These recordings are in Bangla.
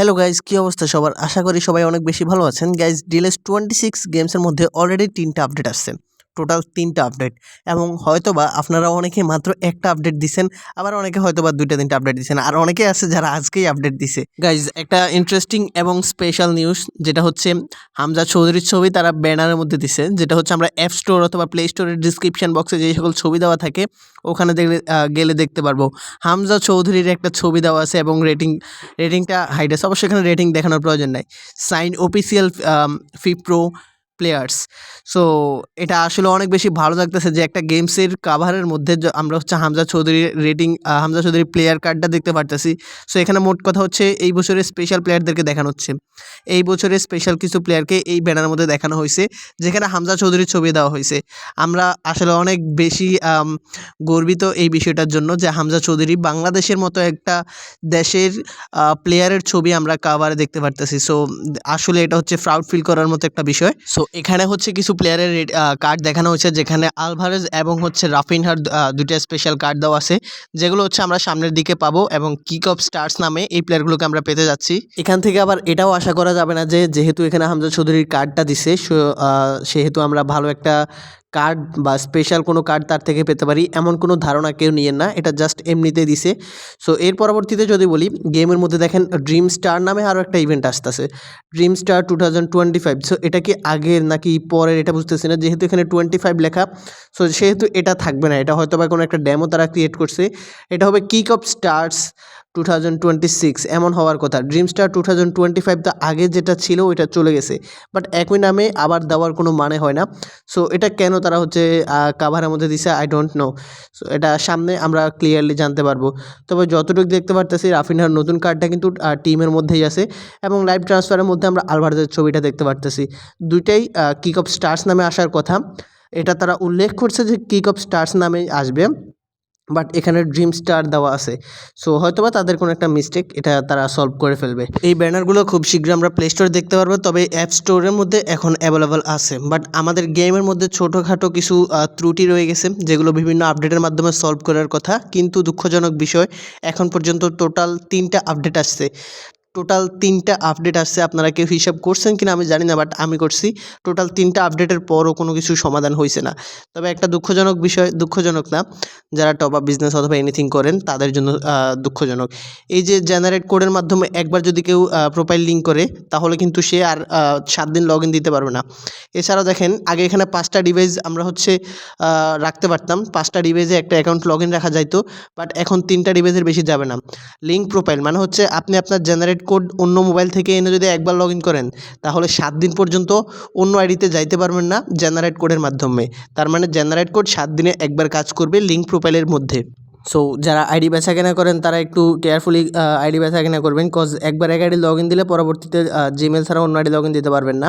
হ্যালো গাইজ কী অবস্থা সবার? আশা করি সবাই অনেক বেশি ভালো আছেন। গাইজ ডিএলএস টোয়েন্টি সিক্স গেমসের মধ্যে অলরেডি তিনটা আপডেট আসছে। টোটাল তিনটা আপডেট এবং হয়তোবা আপনারা অনেকে মাত্র একটা আপডেট দিছেন, আবার অনেকে হয়তোবা দুইটা, তিনটা আপডেট দিছেন। আর অনেকে আছে যারা আজকেই আপডেট দিছে। গাইজ একটা ইন্টারেস্টিং এবং স্পেশাল নিউজ যেটা হচ্ছে হামজা চৌধুরীর ছবি তারা ব্যানারের মধ্যে দিছে, যেটা হচ্ছে আমরা অ্যাপ স্টোর অথবা প্লে স্টোরের ডিসক্রিপশন বক্সে যে সকল ছবি দেওয়া থাকে, ওখানে দেখলে গেলে দেখতে পারব। হামজা চৌধুরীর একটা ছবি দেওয়া আছে এবং রেটিং রেটিংটা হাইড আছে। অবশ্যই এখানে রেটিং দেখানোর প্রয়োজন নাই। Sign official FIFPro players so এটা আসলে অনেক বেশি ভালো লাগতেছে যে একটা গেমসের কাভারের মধ্যে আমরা হচ্ছে হামজা চৌধুরীর রেটিং হামজা চৌধুরীর প্লেয়ার কার্ডটা দেখতে পারতেছি। সো এখানে মোট কথা হচ্ছে এই বছরের স্পেশাল প্লেয়ারদেরকে দেখানো হচ্ছে। এই বছরের স্পেশাল কিছু প্লেয়ারকে এই ব্যানারের মধ্যে দেখানো হয়েছে, যেখানে হামজা চৌধুরীর ছবি দেওয়া হয়েছে। আমরা আসলে অনেক বেশি গর্বিত এই বিষয়টার জন্য যে হামজা চৌধুরী বাংলাদেশের মতো একটা দেশের প্লেয়ারের ছবি আমরা কাভারে দেখতে পারতেছি। সো আসলে এটা হচ্ছে প্রাউড ফিল করার মতো একটা বিষয়। সো এখানে হচ্ছে কিছু প্লেয়ারের কার্ড দেখানো হয়েছে, যেখানে আলভারেজ এবং হচ্ছে রাফিনহার হার দুইটা স্পেশাল কার্ড দেওয়া আছে, যেগুলো হচ্ছে আমরা সামনের দিকে পাবো এবং কিক অফ স্টার্স নামে এই প্লেয়ারগুলোকে আমরা পেতে যাচ্ছি। এখান থেকে আবার এটাও আশা করা যাবে না যে, যেহেতু এখানে হামজা চৌধুরীর কার্ডটা দিছে সেহেতু আমরা ভালো একটা কার্ড বা স্পেশাল কোনো কার্ড তার থেকে পেতে পারি, এমন কোনো ধারণা কেউ নিয়েন না, এটা জাস্ট এমনিতে দিছে। সো এর পরবর্তীতে যদি বলি গেমের মধ্যে দেখেন ড্রিম স্টার নামে আরও একটা ইভেন্ট আসতেছে। Dream star two thousand twenty five so এটা কি আগের নাকি পরের এটা বুঝতেছি না, যেহেতু এখানে টোয়েন্টি ফাইভ লেখা সো সেহেতু এটা থাকবে না, এটা হয়তো বা কোনো একটা ড্যামও তারা ক্রিয়েট করছে। এটা হবে kick off stars two thousand twenty six এমন হওয়ার কথা। Dream star two thousand twenty five তো আগে যেটা ছিল, ওইটা চলে গেছে। বাট একই নামে আবার দেওয়ার কোনো মানে হয় না। সো এটা কেন তারা হচ্ছে কাভারের মধ্যে দিছে আই ডোন্ট নো সো এটা সামনে আমরা ক্লিয়ারলি জানতে পারব। তবে যতটুকু দেখতে পারতেছি, রাফিনহার নতুন কার্ডটা কিন্তু টিমের মধ্যেই আছে। এবং লাইভ ট্রান্সফারের মধ্যে আমরা আলভারদের ছবিটা দেখতে পারতেছি। দুইটাই কিক অফ স্টার্স নামে আসার কথা। এটা তারা উল্লেখ করছে যে কিক অফ স্টার্স নামে আসবে। বাট এখানে ড্রিম স্টার দেওয়া আছে। সো হয়তো বা তাদের কোনো একটা মিস্টেক এটা তারা সলভ করে ফেলবে। এই ব্যানারগুলো খুব শীঘ্রই আমরা প্লে স্টোরে দেখতে পারব, তবে অ্যাপ স্টোরের মধ্যে এখন অ্যাভেলেবল আছে। বাট আমাদের গেমের মধ্যে ছোটোখাটো কিছু ত্রুটি রয়ে গেছে, যেগুলো বিভিন্ন আপডেটের মাধ্যমে সলভ করার কথা। কিন্তু দুঃখজনক বিষয়, এখন পর্যন্ত টোটাল তিনটা আপডেট আসছে। টোটাল তিনটা আপডেট আসছে। আপনারা কেউ হিসাব করছেন কিনা আমি জানি না বাট আমি করছি। টোটাল তিনটা আপডেটের পরও কোনো কিছু সমাধান হয়েছে না। তবে একটা দুঃখজনক বিষয়, দুঃখজনক না, যারা টপ আপ বিজনেস অথবা এনিথিং করেন, তাদের জন্য দুঃখজনক। এই যে জেনারেট কোডের মাধ্যমে একবার যদি কেউ প্রোফাইল লিঙ্ক করে, তাহলে কিন্তু সে আর সাত দিন লগ ইন দিতে পারবে না। এছাড়াও দেখেন, আগে এখানে পাঁচটা ডিভাইস আমরা হচ্ছে রাখতে পারতাম। পাঁচটা ডিভাইসে একটা অ্যাকাউন্ট লগ ইন রাখা যাইতো বাট এখন তিনটা ডিভাইসের বেশি যাবে না। লিঙ্ক প্রোফাইল মানে হচ্ছে আপনি আপনার জেনারেট কোড অন্য মোবাইল থেকে এনে যদি একবার লগ ইন করেন, তাহলে সাত দিন পর্যন্ত অন্য আইডিতে যাইতে পারবেন না জেনারেট কোডের মাধ্যমে। তার মানে জেনারেট কোড সাত দিনে একবার কাজ করবে লিঙ্ক প্রোফাইলের মধ্যে। সো যারা আইডি বেচা কেনা করেন, তারা একটু কেয়ারফুলি আইডি বেচা কেনা করবেন কজ একবার এক আইডি লগ ইন দিলে পরবর্তীতে জিমেল ছাড়া অন্য আইডি লগ ইন দিতে পারবেন না।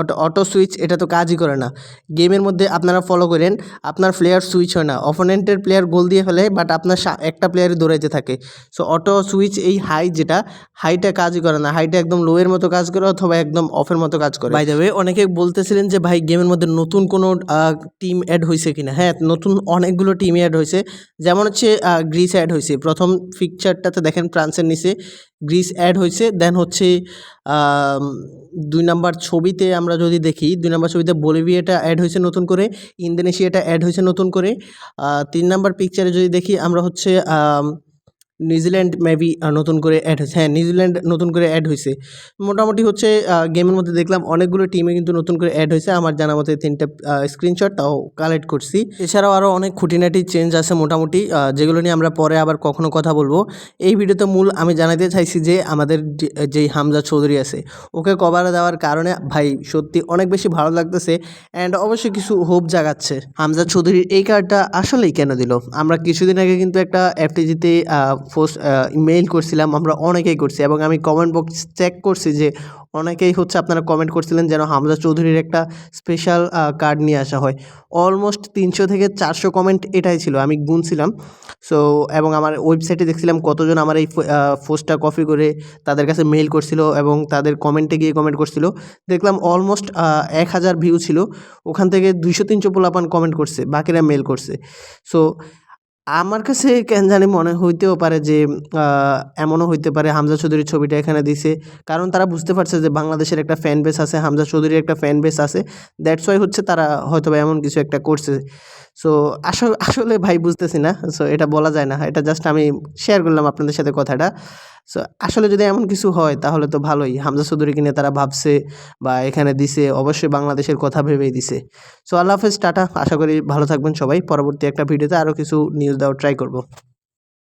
অটো অটো সুইচ এটা তো কাজই করে না। গেমের মধ্যে আপনারা ফলো করেন, আপনার প্লেয়ার সুইচ হয় না। অপোনেন্টের প্লেয়ার গোল দিয়ে ফেলে বাট আপনার একটা প্লেয়ারই দৌড়াইতে থাকে। সো অটো সুইচ এই হাই যেটা হাইটা কাজই করে না। হাইটা একদম লোয়ের মতো কাজ করে, অথবা একদম অফের মতো কাজ করে। বাই ওয়ে অনেকে বলতেছিলেন যে, ভাই, গেমের মধ্যে নতুন কোনো টিম অ্যাড হয়েছে কি না হ্যাঁ নতুন অনেকগুলো টিম অ্যাড হয়েছে যেমন হচ্ছে গ্রিস অ্যাড হয়েছে প্রথম পিকচারটাতে দেখেন, ফ্রান্সের নিচে। গ্রিস অ্যাড হয়েছে দেন হচ্ছে দুই নাম্বার ছবিতে আমরা যদি দেখি, দুই নাম্বার ছবিতে বলিভিয়াটা অ্যাড হয়েছে নতুন করে ইন্দোনেশিয়াটা অ্যাড হয়েছে নতুন করে তিন নাম্বার পিকচারে যদি দেখি, আমরা হচ্ছে নিউজিল্যান্ড মেবি নতুন করে অ্যাড হয়েছে। হ্যাঁ নিউজিল্যান্ড নতুন করে অ্যাড হয়েছে। মোটামুটি হচ্ছে গেমের মধ্যে দেখলাম অনেকগুলো টিমে কিন্তু নতুন করে অ্যাড হয়েছে। আমার জানা মতে তিনটা স্ক্রিনশট তাও কালেক্ট করছি। এছাড়াও আরও অনেক খুঁটিনাটি চেঞ্জ আছে মোটামুটি যেগুলো নিয়ে আমরা পরে আবার কখনো কথা বলব। এই ভিডিওতে মূল আমি জানাতে চাইছি যে, আমাদের যেই হামজা চৌধুরী আছে, ওকে কভার দেওয়ার কারণে ভাই সত্যি অনেক বেশি ভালো লাগতেছে অ্যান্ড অবশ্যই কিছু হোপ জাগাচ্ছে। হামজা চৌধুরীর এই কার্ডটা আসলেই কেন দিল? আমরা কিছুদিন আগে কিন্তু একটা এফটিজিতে পোস্ট মেইল করছিলাম, আমরা অনেকেই করছি এবং আমি কমেন্ট বক্স চেক করছি যে অনেকেই হচ্ছে আপনারা কমেন্ট করছিলেন যেন হামজা চৌধুরীর একটা স্পেশাল কার্ড নিয়ে আসা হয়। অলমোস্ট তিনশো থেকে চারশো কমেন্ট এটাই ছিল, আমি গুনছিলাম। সো এবং আমার ওয়েবসাইটে দেখছিলাম কতজন আমার এই পোস্টটা কপি করে তাদের কাছে মেইল করছিল এবং তাদের কমেন্টে গিয়ে কমেন্ট করছিল। দেখলাম অলমোস্ট এক হাজার ভিউ ছিল, ওখান থেকে দুইশো তিনশো পোলাপান কমেন্ট করছে, বাকিরা মেল করছে। সো আমার কাছে কেন জানি মনে হইতেও পারে যে এমনও হইতে পারে হামজা চৌধুরীর ছবিটা এখানে দিছে। কারণ তারা বুঝতে পারছে যে বাংলাদেশের একটা ফ্যান বেস আছে, হামজা চৌধুরীর একটা ফ্যান বেস আছে। দ্যাটস ওয়াই হচ্ছে তারা হয়তো বা এমন কিছু একটা করছে। সো আসলে আসলে ভাই বুঝতেছি না। সো এটা বলা যায় না। এটা জাস্ট আমি শেয়ার করলাম আপনাদের সাথে কথাটা। সো আসলে যদি এমন কিছু হয়, তাহলে তো ভালোই। হামজা চৌধুরীকে নিয়ে তারা ভাবছে বা এখানে দিছে, অবশ্যই বাংলাদেশের কথা ভেবেই দিছে। সো আল্লাহ হাফেজ, টাটা। আশা করি ভালো থাকবেন সবাই। পরবর্তী একটা ভিডিওতে আরও কিছু নিউজ দেওয়ার ট্রাই করব।